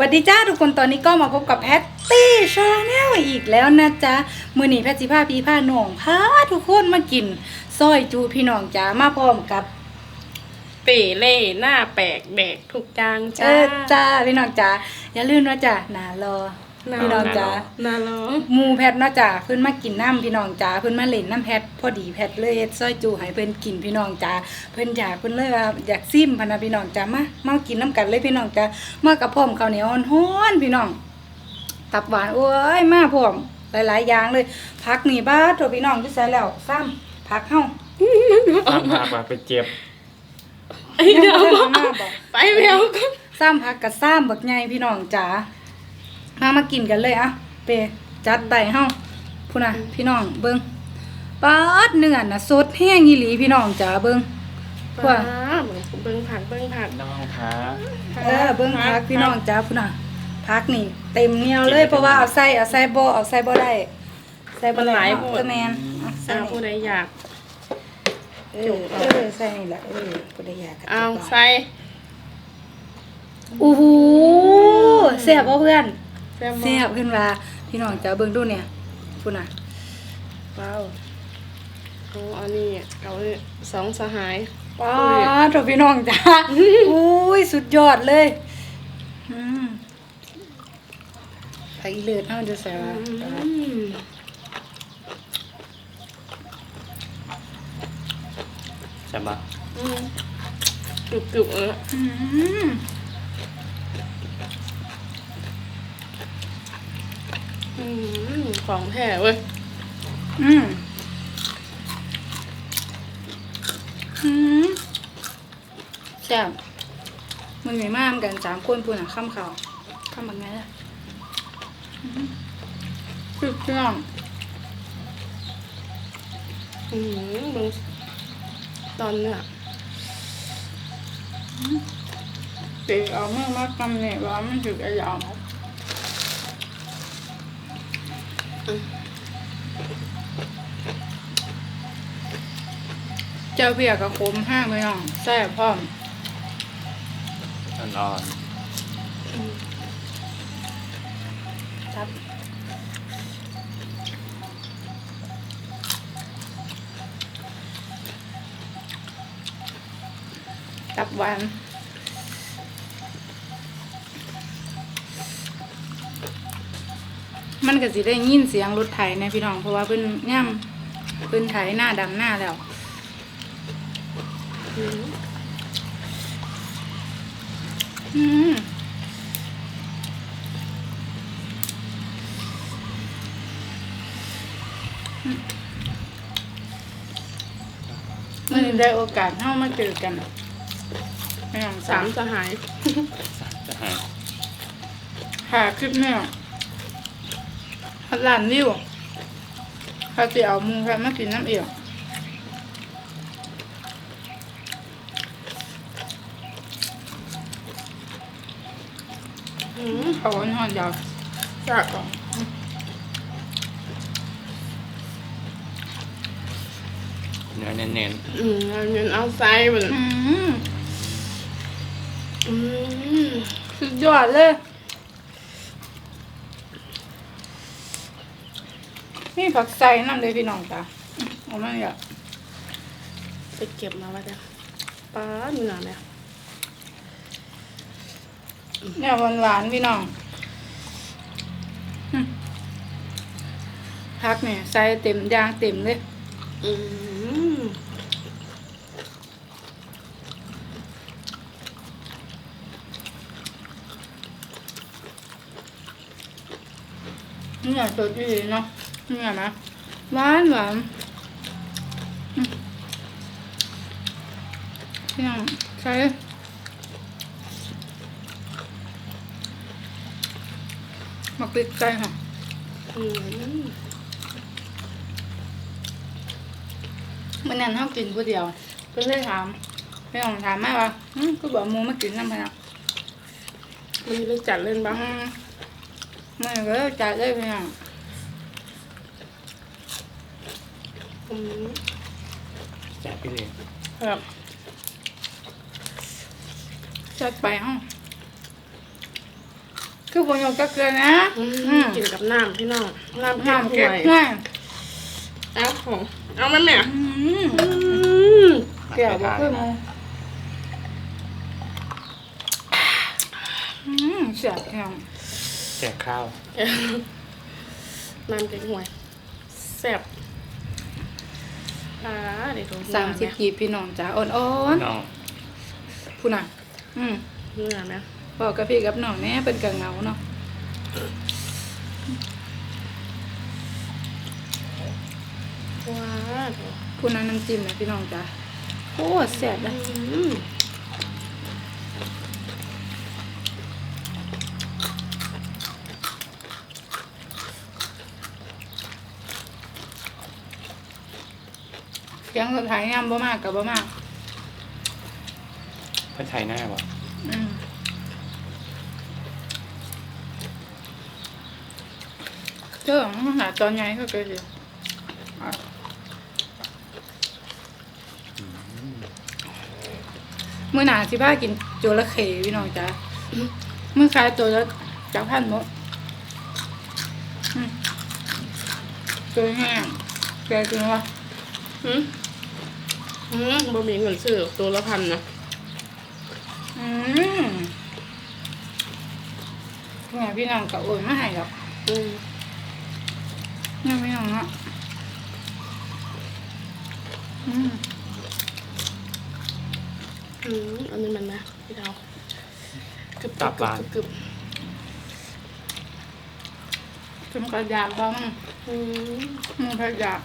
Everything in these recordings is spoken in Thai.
สวัสดีจ้าทุกคนตอนนี้ก็มาพบกับแพตตี้ชาแนลอีกแล้วนะจ๊ะมือนี้แพตติพาพี่พาหน่องพาทุกคนมากินซอยจูพี่น้องจ้ามาพร้อมกับเป๋เล่หน้าแปลกแดกถูกจางเอจ้าอจ้าพี่น้องจ้าอย่าลืมนะจ้าหนารอ พี่น้องจ้านาลอหมูแพทนะจ้าเพิ่นมากินน้ำพี่น้องจ้าเพิ่นมาเล่นน้ำแพทพอดีแพทเลยเฮ็ดซอยจูให้เพิ่นกินพี่น้องจ้าเพิ่นอยากเพิ่นเลยว่าอยากซิมพะนะพี่น้องจ้ามามากินน้ำกันเลยพี่น้องจ้ามากับพร้อมข้าวเหนียวฮ้อนๆพี่น้อง ตับหวานโอ้ยมาพร้อมหลายๆอย่างเลยพักนี่บ้าโถพี่น้องอยู่ไสแล้วซ้ำพักเฮาตามพาไปเจ็บไอ้เดี๋ยวยังบ่ทันมาบอกไปแมวก็ซ้ำพักกับซ้ำบักใหญ่พี่น้องจ๋า มามากินกันเลยอะเปจัดไปเฮาพุ่นน่ะพี่น้องเบิ่งปาดเนื้อน่ะสดแห้งอีหลีพี่น้องจ๋าเบิ่งว้าเบิ้งผักเบิ้งผักน้องขาเออเบิ่งพักพี่น้องจ๋าพุ่นน่ะพักนี่ เต็มเหนียวเลยเพราะว่าเอาใส่เอาใส่บ่เอาใส่บ่ได้ใส่บ่ได้เนาะเออแม่นเอาใส่อ้าวผู้นี่ใดอยากเออเออใส่นี่แหละเออบ่ได้อยากกันเอาใส่โอ้โหแซ่บบ่เพื่อน แซ่บแซ่บขึ้นว่าพี่น้องจ๋าเบิ่งดูเนี่ยพุ่นน่ะว้าวเอาอันนี้เอาสองสหายป้าโถพี่น้องจ้าอุ้ยสุดยอดเลยอืมไผอีเลือดเฮาจะใส่ว่าอืมใช่ปะอืมกรุบกรุบเอออืม ของแท้เว้ย อืมอืมแซ่บมันมีมากกันสามคนพูนอะข้ามเขาข้ามแบบไงล่ะอืมสุดยอดอืมเบิ้งตอนเนี้ยเปีเอาเมื่อมากำเนี่ยว่ามันถึกไอ้ยาว เจ้าเบียกับคมห้างไปน้องแซ่บพร้อมอ่อนครับตับหวาน มันก็สิได้ยินเสียงรถไถนะพี่น้องเพราะว่าเพิ่นย่ำเพิ่นไถหน้าดำหน้าแล้วอืมอืมมันได้โอกาสเข้ามาเจอกันไม่ต้องสามสหายๆจะหายหาคลิปเนี่ย พัดลานวิวเขาจะเอามูค่ะมากินน้ำเอี่ยวอืมเขาอันหอนยาวจัดเนื้อเน้นอืมเอาเงินเอาใส่มันอืมอืมสุดยอดเลย นี่ผักใส่น้ำเลยพี่น้องจ้ะเอามาอยากไปเก็บมาว่าจะป้าเนื้อเนี่ยเนี่ยหวานหวานๆพี่น้องอืมผักเนี่ยใส่เต็มยางเต็มเลยอืมนี่สดดีเนาะ นี่นะหวานหวานอืมพี่น้องใส่มาปิดใจค่ะอืมเมื่อนั้นเขากินผู้เดียวเพิ่นเลยถามพี่น้องถามมาว่าอืมก็บอกหมูมากินน้ำพะนะมันนี้เลยจัดเล่นบ้างอืมมันก็เลยจ่ายเลยพี่น้อง อืมจับไปเลยครับจัดไปห้องคือบ่ยกก็เกลือนะอือืมมกินกับน้ำพี่น้องน้ำน้ำเก็เก็บบห่ไว้วยเอาของเอาไหมแม่อืมอืมเกลือบ่คือหมูอืมเสียบแข็งแจกข้าวน้ำเก็บห่วยแซ่บ อ่าเดี๋ยวโดนสามสิบกีบพี่น้องจ้าอ่อนน้องๆผู้น่ะ อืมเนื้อไหมบอกกับพี่กับน้องแน่เป็นกังเหงาเนาะว้าวผู้นั้นน้ำจิ้มนะพี่น้องจ้าโอ้แซ่บเลย อืม สียงคนไทยยำบ่มากกับบ่มากเพื่อนไทยหน้าวะอืมเจ้าหาตอนใหญ่ก็เกิดอยู่อะมื่อหนาสิบ้ากินโจระเข้พี่น้องจ้าเมื่อขายตัวละจักพันหมดอืมตัวแห้งแกกินวะอืม อืมบะหมี่เงินซื้อตัวละพันนะอืมเนี่ยพี่น้องกับโอนมาให้หรอกอืมนี่พี่น้องอะอืมอืมอันนี้มันนะพี่ดาวกึบตับหวานกึบกึบจนกระยากบ้างอืมมึงพยาก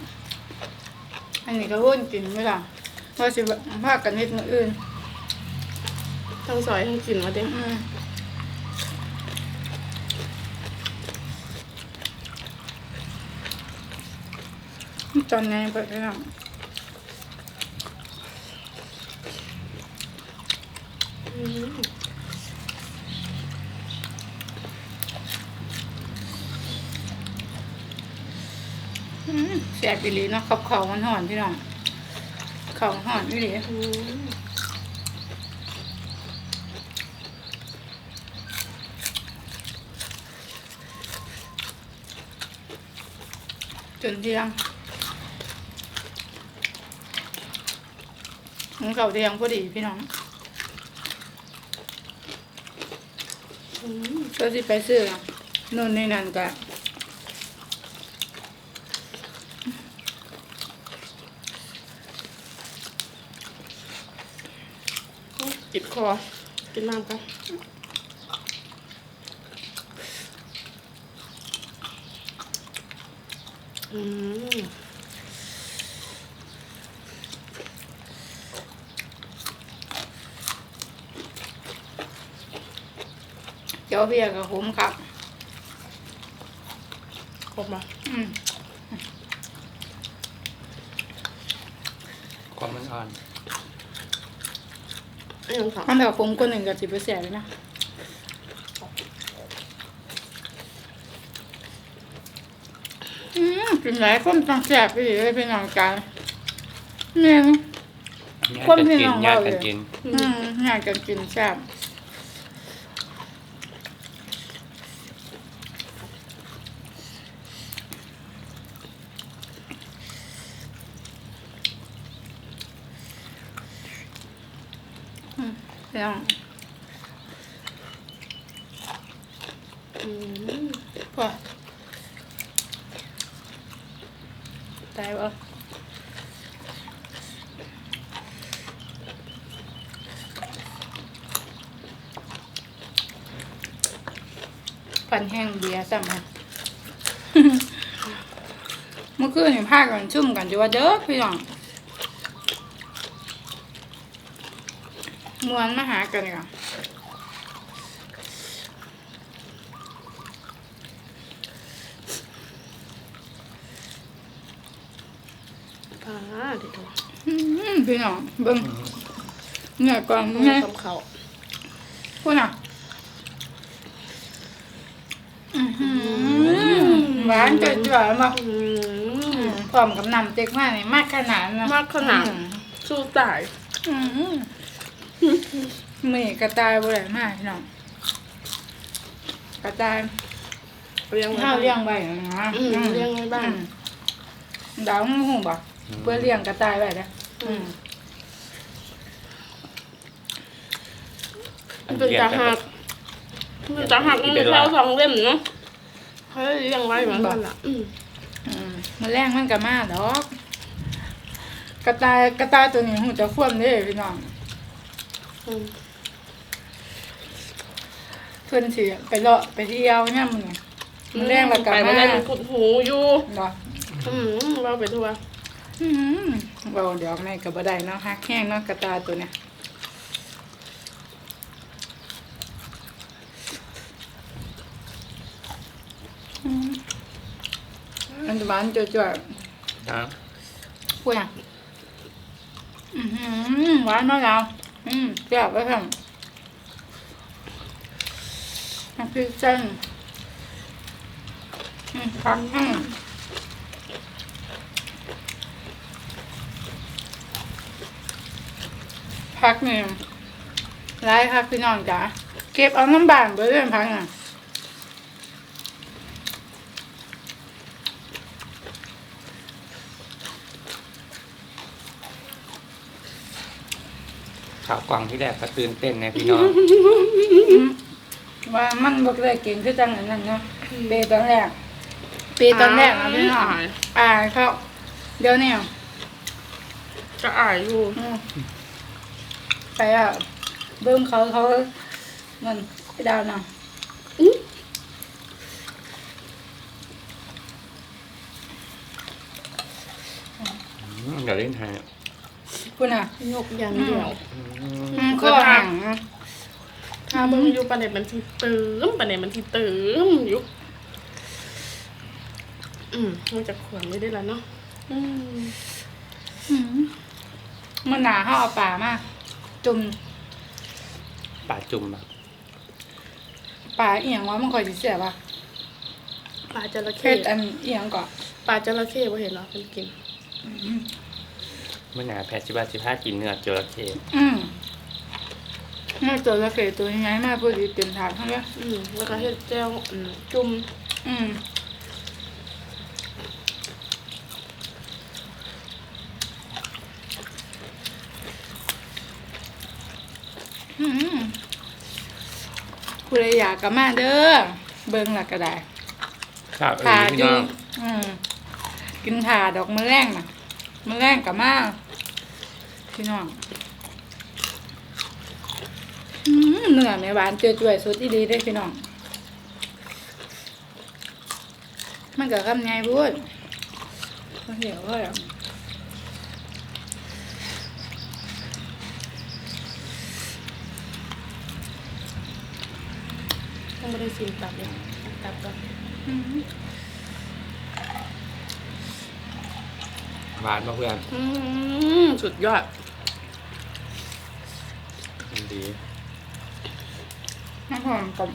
อันนี้ก็วนกินไม่ล่ะว่าสิพากันนิดมืออื่นทั้งซอยทั้งกินมาเด้อืมตอนนี้ไปพี่น้องอืมอืมแซ่บอีหลีเนาะกับเขาวมันห่อนพี่น้อง เขาวห่อนอีหลีอืมจนเที่ยงของเขาวเที่ยงพอดีพี่น้องอืมก็สิไปซื้อนู่นนี่นั่นก็จิบ คอ กินน้ำกันอืมเจ้าเบียร์กับผมครับครบมาอืม ความมันอ่อน ไอ้ยังค่ะอันแบบผมคนหนึ่งกับสิบเปอร์เซ็นต์เลยนะอืมกินหลายคนต้องแสบไปเลยเป็นน้องกันเนี่ยญาคนติกันพี่กิน้นองญาติเรากันเลยกินอืมงานกันกินแซ่บอืม พี่น้องอืมพอตายวะฟันแห้งเบียร์ซ้ำฮะเมื่อคืนเห็นผ้ากันชุ่มกันอยู่ว่าเด้อพี่น้อง มวนมาหากันดีกว่าอ่าเดี๋ยวดูอืมพี่น้องเบิ่งเหนื่อยก่อนไงคำเขาพูดน่ะอื้อหือหวานจ่อยๆมาอืมพร้อมกับน้ำเจ๊กมากนี่มากขนาดนะมากขนาดสู้ตาย อืม มือกระตายบ่ได้มากพี่น้องกระจายเลี้ยงไว้ข้าวเลี้ยงไว้นะอืมเลี้ยงไว้บ้านอืมดาวหูบ่เพื่อเลี้ยงกระจายไว้นะอืมมันเป็นจะหักมันจะหักมันเป็นแค่สองเล่มเนาะเขาเลี้ยงไว้เหมือนกันอะอืมอืมมันแรงมันก็มาดอก กระต่ายกระต่ายตัวนี้หูจะคว่ำเด้พี่น้องอืม เพื่อนสิไปเลาะไปเที่ยวเนี่ยมันนี่มันแรงแล้วก็ไปมาไม่ได้มันขุดหูอยู่เนาะอืมเราไปทัวร์อืมเบาเดี๋ยวแม่ก็บ่ได้เนาะฮักแห้งเนาะกระต่ายตัวเนี้ยอืมมันจะหวานจ่วยๆนะพูดอะอือหือหวานมากแล้ว อืมแซ่บไปทำน้ำพริกเส้นอืมผักอืมพักนี่ร้ายค่ะพี่น้องจ๋าเก็บเอาน้ำบานไปเรื่อยพักน่ะ ข่าวกล่องที่แรกก็ตื่นเต้นนะพี่น้อง ว่ามันบอกเลยเก่งคือจังอันนั้นเนาะเปตอนแรกเปตอนแรกนะพี่น้องอายอายเขาเดี๋ยวนี้จะอายอยู่อืมไปอะเบิ้มเขาเขาเงินไปดาวน่ะอื้ออืมเดี๋ยวเล่นไทย คุณอะยกอย่างเดียวอืมอืมข้อห่างถ้าเบิ่งอยู่ประเด็นมันที่เติมประเด็นมันที่เติมอยู่อืมมันจะขวนไม่ได้แล้วเนาะอืมอืมมันหนาเขาเอาป่ามาจุ่มป่าจุ่มอะป่าเอียงว่ามันคอยสิเสียป่ะปลาจระเพเข้ชรอันเอียงก่อนปลาจระเข้บ่เห็นเหรอเป็นกิน เมื่อหนาแพทย์ชิบาชิพากินเนื้อจระเข้อืมแม่ตัวละเกตัวยังไงแม่พูดดีเต็มถาดเขาเลยอืมแล้วก็เฮ็ดแจ่วอืมจุ่มอืมอืมผู้ใดอยากก็มาเด้อเบิ่งละก็ได้ข่าวเออถาพี่อยู่น้อง อืมกินถาดอกมะแรงน่ะมะแรงกับมา พี่น้องอืมเนื้อแม่หวานเจือยๆสุดที่ดีได้อพี่น้อง มันก็คำไงพูดเดี๋ยวก็แบบต้องไม่ได้ซีนตับเลยตับก่อน อืม หวานมาเพื่อนอืมสุดยอดดี น้ำหอมกับ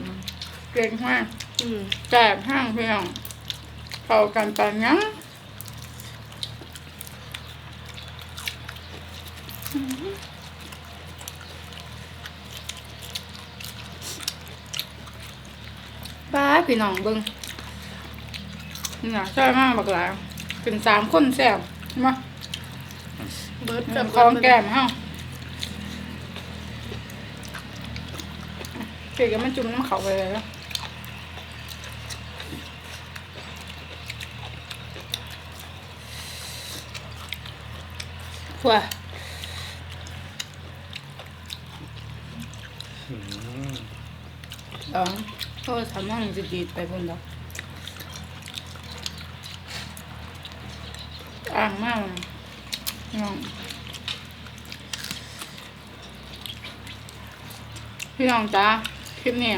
เกรงมากอืมแจกห้างพี่น้องเข้ากันไปยังอืมบ้าพี่น้องเบิ้งนี่นะใช่มากบักหลายเป็นสามคนแซ่บ มาเบิร์ดกับคองแก้มเฮาเกี่ยวกับมันจุ่มน้ำเขาไปเลยแล้วว้าอืมสองโทษทำห้องจะดีดไปบนดอก อ่างมากน้องพี่น้องจ้าคลิปนี้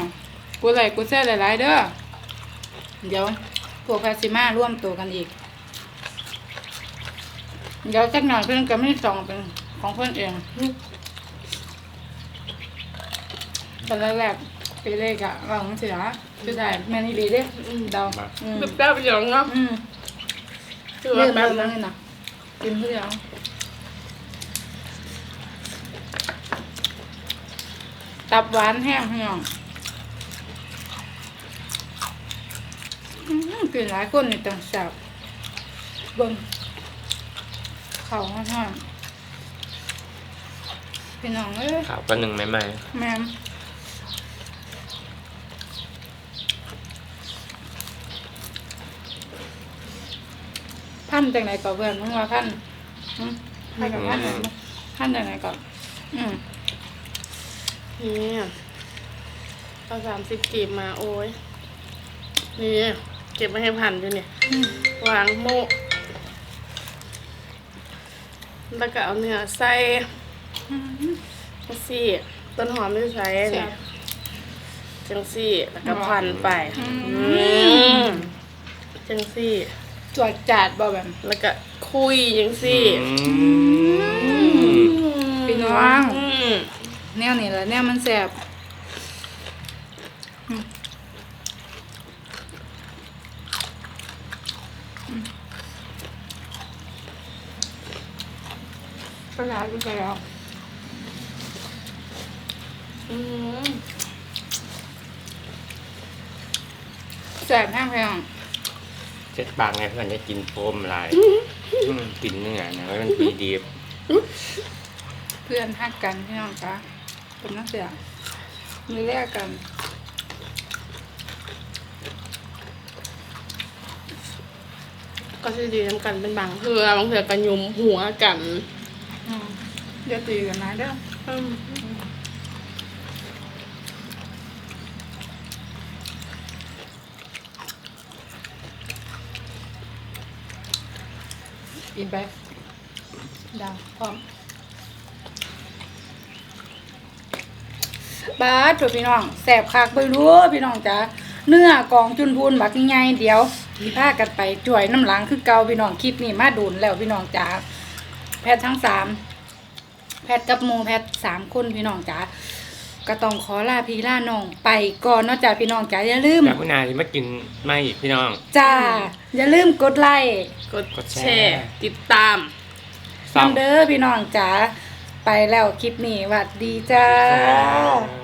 กูใส่กูแซ่หลายๆเด้อเดี๋ยวพวกแพซิมาร่วมตัวกันอีก เดี๋ยวจักหน่อยเพื่อนก็ไม่สองเป็นของเพื่อนเองตอนแรกๆไปเลขอะว่าของเสียจะได้แม่นี่ดีเด้เดาอืมแบบแป๊บเดียวเนาะ อืมคือเลืว่าอกแป๊แบบบนะนั้นนะกินเพื่อตับหวานแห้งพี่น้องอืมกินหลายคนนี่ต้องแซ่บเบิ่งเขาห้อนๆพี่น้องเอ้ยข่าวก็หนึ่งใหม่แม่ พันจากไหนก่อนเพื่อนมึงว่าพันหึพันกับพันไหนมึงพันจากไหนก่อนอืมนี่เอาสามสิบกีบมาโอ้ยนี่เก็บไว้ให้พันด้วยเนี่ยวางโมะแล้วก็เอาเนื้อใส่อืมจังซี่ต้นหอมไม่ใช้แซ่เนี่ยบจังซี่แล้วก็พันไปอืมอืมจังซี่ จวดจัดบ่แบบแล้วก็คุยจังๆซี่อืมพี่น้องอืมแนวนี้แหละแนวมันแสบอืมอืมปลาร้าดูไปแล้วอืมแสบแห้งไปอะ เจ็ดปากไงเพื่อนจะกินโฟมลายอืมกินเนื้อนะมันดีดีเพื่อนฮักกันพี่น้องจ้าเป็นนักเสียมือแรกกันก็จะดีน้ำกันเป็นบางเทือบางเทือกันยุมหัวกันอืมเดี๋ยวตีกันนะเด้อ อืมอินไปดาวพร้อมบาสพี่น้องแสบคักไปรู้พี่น้องจ้าเนื้อกองจุนพูนบักใหญ่เดี๋ยวมีผ้ากันไปจ่วยน้ำหลังคือเกาพี่น้องคลิปนี้มาดูนแล้วพี่น้องจ้าแพทย์ทั้งสามแพทย์กับโมแพทย์สามคนพี่น้องจ้า ก็ต้องขอลาพี่ลาน้องไปก่อนเนาะจ้าพี่น้องจ้าอย่าลืมจากคุณนายที่มากินไม่อีกพี่น้อง จ้าอย่าลืมกดไลค์กดกดแชแชร์ร์ ติดตามสองน้ำเด้อพี่น้องจ๋าไปแล้วคลิปนี้หวัดดีจ้าสอง